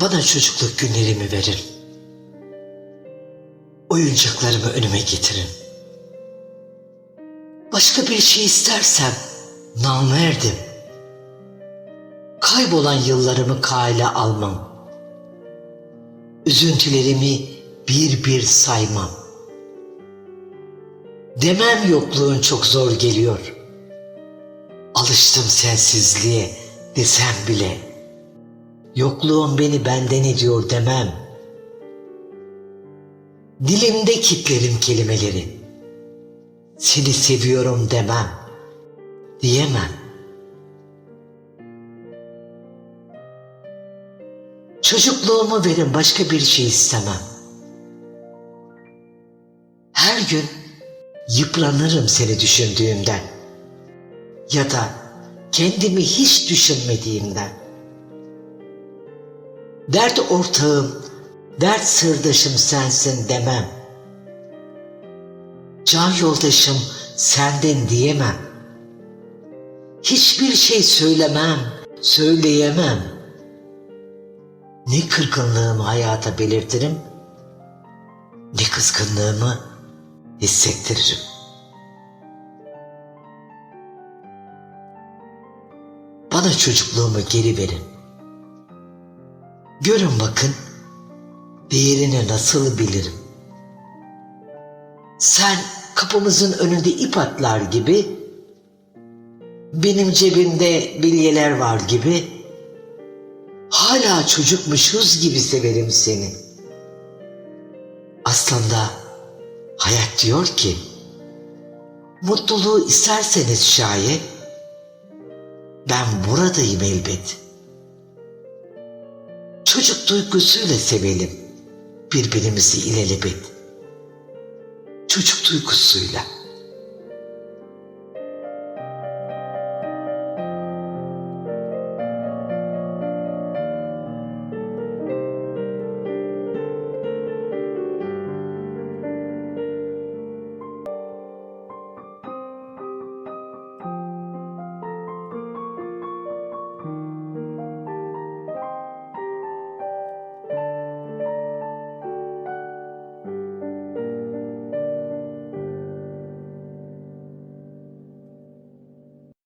Bana çocukluk günlerimi verin. Oyuncaklarımı önüme getirin. Başka bir şey istersem namerdim. Kaybolan yıllarımı kale almam. Üzüntülerimi bir bir saymam. Demem yokluğun çok zor geliyor. Alıştım sensizliğe desem bile. Yokluğun beni benden ediyor demem. Dilimde kitlerim kelimeleri. Seni seviyorum demem. Diyemem. Çocukluğumu verin başka bir şey istemem. Her gün yıpranırım seni düşündüğümden. Ya da kendimi hiç düşünmediğimden. Dert ortağım, dert sırdaşım sensin demem. Can yoldaşım senden diyemem. Hiçbir şey söylemem, söyleyemem. Ne kırgınlığımı hayata belirtirim, ne kızgınlığımı hissettiririm. Bana çocukluğumu geri verin. Görün bakın, değerini nasıl bilirim. Sen kapımızın önünde ip atlar gibi, benim cebimde bilyeler var gibi, hala çocukmuşuz gibi severim seni. Aslında hayat diyor ki, mutluluğu isterseniz şayet, ben buradayım elbet. Çocuk duygusuyla sevelim birbirimizi ilelebet. Çocuk duygusuyla.